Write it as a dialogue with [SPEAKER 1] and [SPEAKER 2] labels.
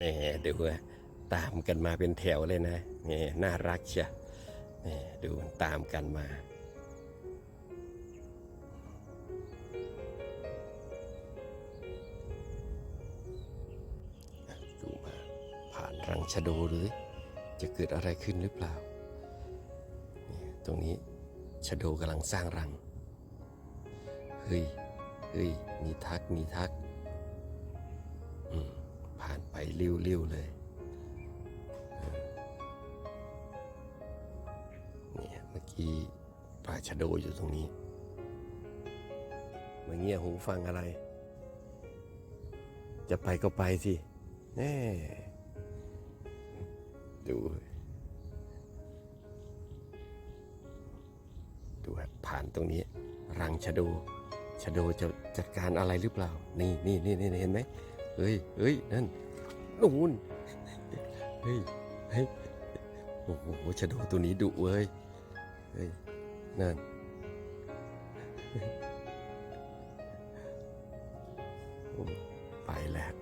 [SPEAKER 1] แหมดูอะตามกันมาเป็นแถวเลยนะนี่น่ารักเชียนี่ดูตามกันมา ดูมาผ่านรังชะโดหรือ จะเกิดอะไรขึ้นหรือเปล่า ตรงนี้ชะโดกำลังสร้างรัง เฮ้ย เฮ้ย มีทัก มีทัก ริ้วๆเลยเออเนี่ยเมื่อกี้ปลาชะโดอยู่ตรงนี้มาเงี่ยหูฟังอะไร จะไปก็ไปสิแน่ดูดูครับผ่านตรงนี้ รังชะโดชะโดจะจัดการอะไรหรือเปล่า นี่นี่นี่นี่เห็นไหมเฮ้ยเฮ้ยนั่น นู่นเฮ้ยเฮ้ยโอ้โหชะโดตัวนี้ดุเว้ยเฮ้ยนั่นไปแล้ว